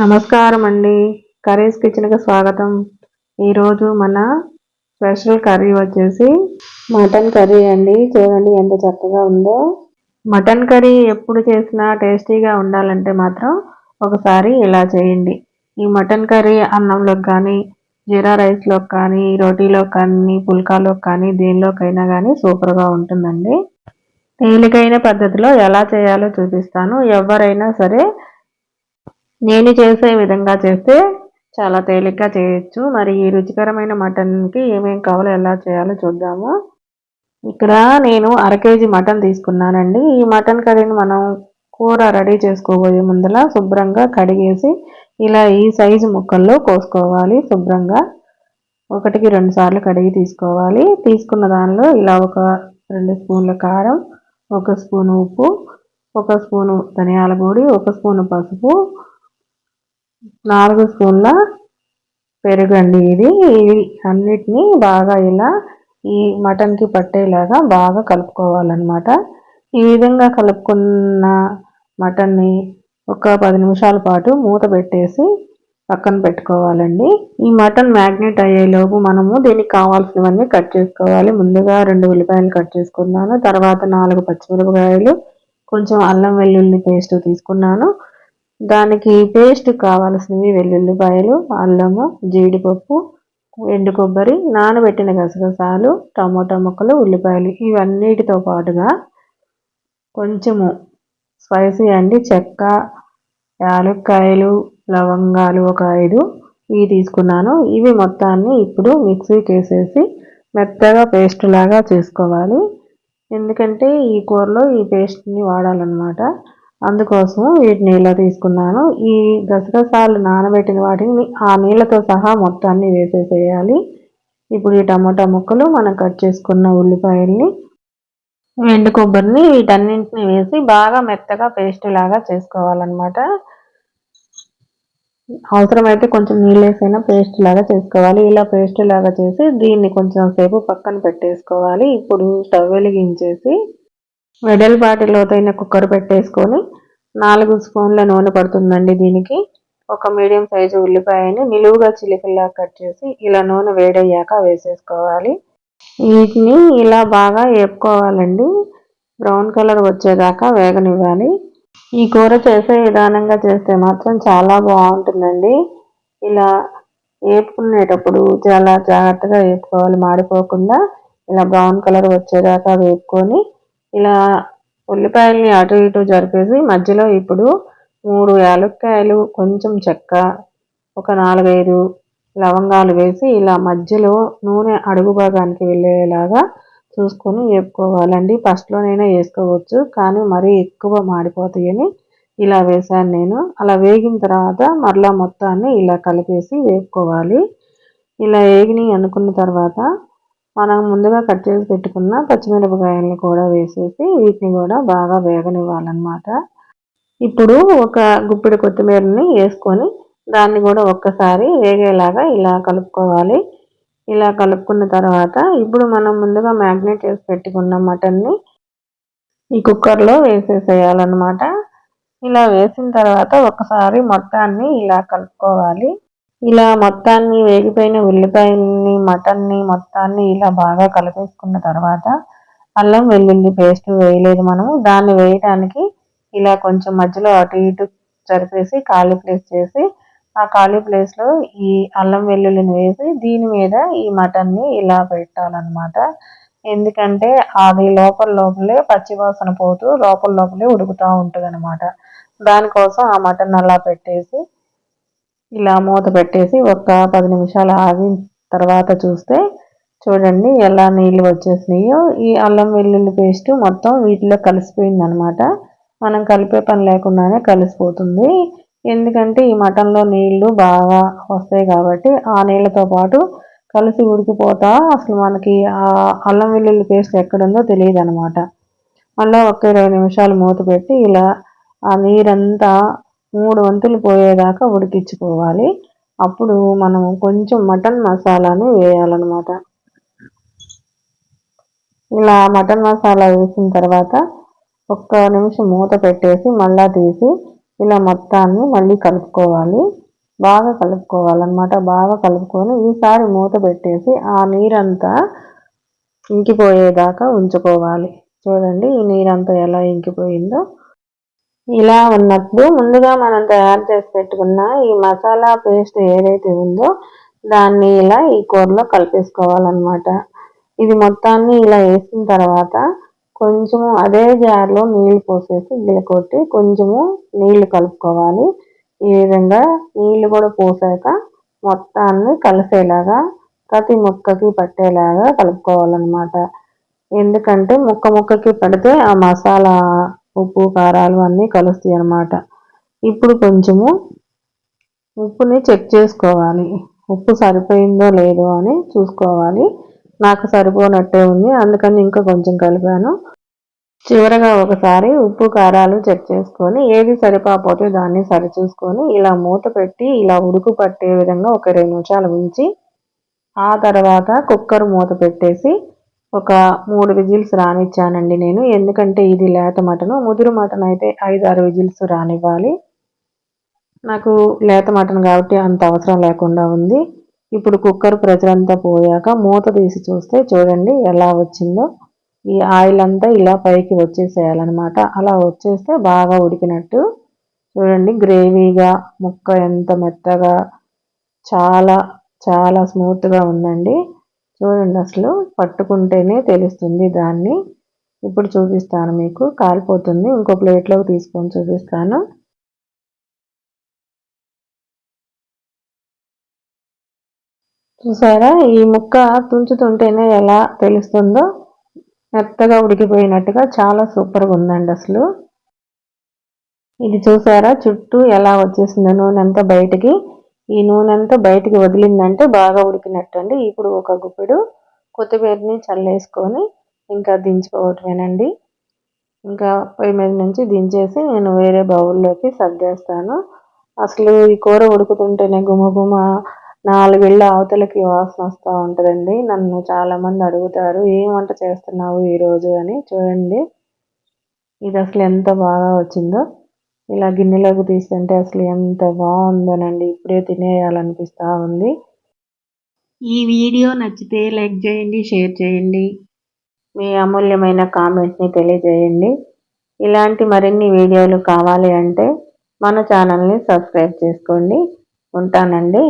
నమస్కారం అండి కర్రీస్ కిచెన్కి స్వాగతం. ఈరోజు మన స్పెషల్ కర్రీ వచ్చేసి మటన్ కర్రీ అండి. చూడండి ఎంత చక్కగా ఉందో. మటన్ కర్రీ ఎప్పుడు చేసినా టేస్టీగా ఉండాలంటే మాత్రం ఒకసారి ఇలా చేయండి. ఈ మటన్ కర్రీ అన్నంలోకి కానీ జీరా రైస్లోకి కానీ రోటీలోకి కానీ పుల్కాలోకి కానీ దేనిలోకైనా కానీ సూపర్గా ఉంటుందండి. తేలికైన పద్ధతిలో ఎలా చేయాలో చూపిస్తాను. ఎవరైనా సరే నేను చేసే విధంగా చేస్తే చాలా తేలిగ్గా చేయొచ్చు. మరి ఈ రుచికరమైన మటన్కి ఏమేం కావాలో ఎలా చేయాలో చూద్దాము. ఇక్కడ నేను అర కేజీ మటన్ తీసుకున్నానండి. ఈ మటన్ కర్రీని మనం కూర రెడీ చేసుకోబోయే ముందర శుభ్రంగా కడిగేసి ఇలా ఈ సైజు ముక్కల్లో కోసుకోవాలి శుభ్రంగా. ఒకటికి రెండు సార్లు కడిగి తీసుకోవాలి. తీసుకున్న దానిలో ఇలా ఒక రెండు స్పూన్ల కారం ఒక స్పూన్ ఉప్పు ఒక స్పూను ధనియాల పొడి ఒక స్పూను పసుపు నాలుగు స్పూన్ల పెరుగండి. ఇది అన్నిటినీ బాగా ఇలా ఈ మటన్కి పట్టేలాగా బాగా కలుపుకోవాలన్నమాట. ఈ విధంగా కలుపుకున్న మటన్ని ఒక పది నిమిషాల పాటు మూత పెట్టేసి పక్కన పెట్టుకోవాలండి. ఈ మటన్ మ్యాగ్నెట్ అయ్యేలోపు మనము దీనికి కావాల్సినవన్నీ కట్ చేసుకోవాలి. ముందుగా రెండు ఉల్లిపాయలు కట్ చేసుకున్నాను. తర్వాత నాలుగు పచ్చిమిరపకాయలు కొంచెం అల్లం వెల్లుల్లి పేస్ట్ తీసుకున్నాను. దానికి పేస్ట్ కావాల్సినవి వెల్లుల్లిపాయలు అల్లము జీడిపప్పు ఎండు కొబ్బరి నానబెట్టిన గసగసాలు టమోటా ముక్కలు ఉల్లిపాయలు ఇవన్నిటితో పాటుగా కొంచెము స్పైసీ అండి చెక్క యాలక్కాయలు లవంగాలు ఒక ఐదు ఇవి తీసుకున్నాను. ఇవి మొత్తాన్ని ఇప్పుడు మిక్సీకి వేసేసి మెత్తగా పేస్ట్ లాగా చేసుకోవాలి. ఎందుకంటే ఈ కూరలో ఈ పేస్ట్ని వాడాలన్నమాట. అందుకోసం వీటిని ఇలా తీసుకున్నాను. ఈ గసగసాలు నానబెట్టిన వాటిని ఆ నీళ్ళతో సహా మొత్తాన్ని వేసేసేయాలి. ఇప్పుడు ఈ టమాటా ముక్కలు మనం కట్ చేసుకున్న ఉల్లిపాయల్ని ఎండు కొబ్బరిని వీటన్నింటిని వేసి బాగా మెత్తగా పేస్ట్ లాగా చేసుకోవాలన్నమాట. అవసరమైతే కొంచెం నీళ్ళేసైనా పేస్ట్ లాగా చేసుకోవాలి. ఇలా పేస్ట్ లాగా చేసి దీన్ని కొంచెం సేపు పక్కన పెట్టేసుకోవాలి. ఇప్పుడు స్టవ్ వెలిగించేసి వెడల్పాటి లోతైన కుక్కర్ పెట్టేసుకొని నాలుగు స్పూన్ల నూనె పడుతుందండి దీనికి. ఒక మీడియం సైజు ఉల్లిపాయని నిలువుగా చిలికల్లా కట్ చేసి ఇలా నూనె వేడయ్యాక వేసేసుకోవాలి. వీటిని ఇలా బాగా వేపుకోవాలండి బ్రౌన్ కలర్ వచ్చేదాకా వేగనివ్వాలి. ఈ కూర చేసే విధానంగా చేస్తే మాత్రం చాలా బాగుంటుందండి. ఇలా వేపుకునేటప్పుడు చాలా జాగ్రత్తగా వేపుకోవాలి మాడిపోకుండా. ఇలా బ్రౌన్ కలర్ వచ్చేదాకా వేపుకొని ఇలా ఉల్లిపాయల్ని అటు ఇటు జరిపేసి మధ్యలో ఇప్పుడు మూడు యాలక్కాయలు కొంచెం చెక్క ఒక నాలుగైదు లవంగాలు వేసి ఇలా మధ్యలో నూనె అడుగు భాగానికి వెళ్ళేలాగా చూసుకొని వేపుకోవాలండి. ఫస్ట్లోనైనా వేసుకోవచ్చు కానీ మరీ ఎక్కువ మాడిపోతాయని ఇలా వేసాను నేను. అలా వేగిన తర్వాత మరలా మొత్తాన్ని ఇలా కలిపేసి వేపుకోవాలి. ఇలా వేగిని అనుకున్న తర్వాత మనం ముందుగా కట్ చేసి పెట్టుకున్న పచ్చిమిరపకాయలను కూడా వేసేసి వీటిని కూడా బాగా వేగనివ్వాలన్నమాట. ఇప్పుడు ఒక గుప్పిడి కొత్తిమీరని వేసుకొని దాన్ని కూడా ఒక్కసారి వేగేలాగా ఇలా కలుపుకోవాలి. ఇలా కలుపుకున్న తర్వాత ఇప్పుడు మనం ముందుగా మ్యాగ్నేట్ చేసి పెట్టుకున్న మటన్ని ఈ కుక్కర్లో వేసేసేయాలన్నమాట. ఇలా వేసిన తర్వాత ఒకసారి మొత్తాన్ని ఇలా కలుపుకోవాలి. ఇలా మొత్తాన్ని వేగిపోయిన ఉల్లిపాయల్ని మటన్ని మొత్తాన్ని ఇలా బాగా కలిపేసుకున్న తర్వాత అల్లం వెల్లుల్లి పేస్ట్ వేయలేదు మనము. దాన్ని వేయడానికి ఇలా కొంచెం మధ్యలో అటు ఇటు జరిపేసి ఖాళీ ప్లేస్ చేసి ఆ ఖాళీ ప్లేస్లో ఈ అల్లం వెల్లుల్లిని వేసి దీని మీద ఈ మటన్ని ఇలా పెట్టాలన్నమాట. ఎందుకంటే అది లోపల లోపలే పచ్చివాసన పోతూ లోపల లోపలే ఉడుకుతూ ఉంటుంది అనమాట దానికోసం ఆ మటన్ అలా పెట్టేసి ఇలా మూత పెట్టేసి ఒక పది నిమిషాలు ఆగిన తర్వాత చూస్తే చూడండి ఎలా నీళ్ళు వచ్చేసినాయో. ఈ అల్లం వెల్లుల్లి పేస్ట్ మొత్తం వీటిలో కలిసిపోయింది అనమాట మనం కలిపే పని లేకుండానే కలిసిపోతుంది. ఎందుకంటే ఈ మటన్లో నీళ్ళు బాగా వస్తాయి కాబట్టి ఆ నీళ్ళతో పాటు కలిసి ఉడికిపోతా అసలు మనకి ఆ అల్లం వెల్లుల్లి పేస్ట్ ఎక్కడుందో తెలియదు అనమాట మళ్ళీ ఒక ఇరవై నిమిషాలు మూత పెట్టి ఇలా ఆ నీరంతా మూడు వంతులు పోయేదాకా ఉడికించుకోవాలి. అప్పుడు మనం కొంచెం మటన్ మసాలాను వేయాలన్నమాట. ఇలా మటన్ మసాలా వేసిన తర్వాత ఒక్క నిమిషం మూత పెట్టేసి మళ్ళా తీసి ఇలా మొత్తాన్ని మళ్ళీ కలుపుకోవాలి. బాగా కలుపుకోవాలన్నమాట. బాగా కలుపుకొని ఈసారి మూత పెట్టేసి ఆ నీరంతా ఇంకిపోయేదాకా ఉంచుకోవాలి. చూడండి ఈ నీరంతా ఎలా ఇంకిపోయిందో. ఇలా ఉన్నప్పుడు ముందుగా మనం తయారు చేసి పెట్టుకున్న ఈ మసాలా పేస్ట్ ఏదైతే ఉందో దాన్ని ఇలా ఈ కూరలో కలిపేసుకోవాలన్నమాట. ఇది మొత్తాన్ని ఇలా వేసిన తర్వాత కొంచెము అదే జార్లో నీళ్ళు పోసేసి కొట్టి కొంచెము నీళ్ళు కలుపుకోవాలి. ఈ విధంగా నీళ్ళు కూడా పోసాక మొత్తాన్ని కలిసేలాగా ప్రతి ముక్కకి పట్టేలాగా కలుపుకోవాలన్నమాట. ఎందుకంటే ముక్క ముక్కకి పడితే ఆ మసాలా ఉప్పు కారాలు అన్నీ కలుస్తాయి అన్నమాట. ఇప్పుడు కొంచెము ఉప్పుని చెక్ చేసుకోవాలి. ఉప్పు సరిపోయిందో లేదో అని చూసుకోవాలి. నాకు సరిపోనట్టే ఉంది అందుకని ఇంకా కొంచెం కలిపాను. చివరగా ఒకసారి ఉప్పు కారాలు చెక్ చేసుకొని ఏది సరిపోతే దాన్ని సరిచూసుకొని ఇలా మూత పెట్టి ఇలా ఉడుకు పట్టే విధంగా ఒక రెండు నిమిషాలు ఉంచి ఆ తర్వాత కుక్కర్ మూత పెట్టేసి ఒక మూడు విజిల్స్ రానిచ్చానండి నేను. ఎందుకంటే ఇది లేత మటను. ముదురు మటన్ అయితే ఐదు ఆరు విజిల్స్ రానివ్వాలి. నాకు లేత మటన్ కాబట్టి అంత అవసరం లేకుండా ఉంది. ఇప్పుడు కుక్కర్ ప్రెషర్ అంతా పోయాక మూత తీసి చూస్తే చూడండి ఎలా వచ్చిందో. ఈ ఆయిల్ అంతా ఇలా పైకి వచ్చేసేయాలన్నమాట. అలా వచ్చేస్తే బాగా ఉడికినట్టు. చూడండి గ్రేవీగా ముక్క ఎంత మెత్తగా చాలా చాలా స్మూత్గా ఉందండి. చూడండి అసలు పట్టుకుంటేనే తెలుస్తుంది దాన్ని. ఇప్పుడు చూపిస్తాను మీకు. కాలిపోతుంది. ఇంకో ప్లేట్లోకి తీసుకొని చూపిస్తాను. చూసారా? ఈ ముక్క తుంచుతుంటేనే ఎలా తెలుస్తుందో మెత్తగా ఉడికిపోయినట్టుగా చాలా సూపర్గా ఉందండి అసలు. ఇది చూసారా? చుట్టూ ఎలా వచ్చేసిందో నూనె అంతా బయటికి ఈ నూనె అంతా బయటికి వదిలిందంటే బాగా ఉడికినట్టు అండి ఇప్పుడు ఒక గుప్పెడు కొత్తిమీరని చల్లేసుకొని ఇంకా దించుకోవటమేనండి. ఇంకా పొయ్యి మీద నుంచి దించేసి నేను వేరే బౌల్లోకి సర్దేస్తాను. అసలు ఈ కూర ఉడుకుతుంటేనే గుమగుమ నాలుగేళ్ళ అవతలకి వాసన వస్తూ ఉంటుందండి. నన్ను చాలామంది అడుగుతారు ఏం వంట చేస్తున్నావు ఈరోజు అని. చూడండి ఇది అసలు ఎంత బాగా వచ్చిందో. ఇలా గిన్నెలోకి తీస్తుంటే అసలు ఎంత బాగుందోనండి. ఇప్పుడే తినేయాలనిపిస్తూ ఉంది. ఈ వీడియో నచ్చితే లైక్ చేయండి షేర్ చేయండి. మీ అమూల్యమైన కామెంట్ని తెలియజేయండి. ఇలాంటి మరిన్ని వీడియోలు కావాలి అంటే మన ఛానల్ని సబ్స్క్రైబ్ చేసుకోండి. ఉంటానండి.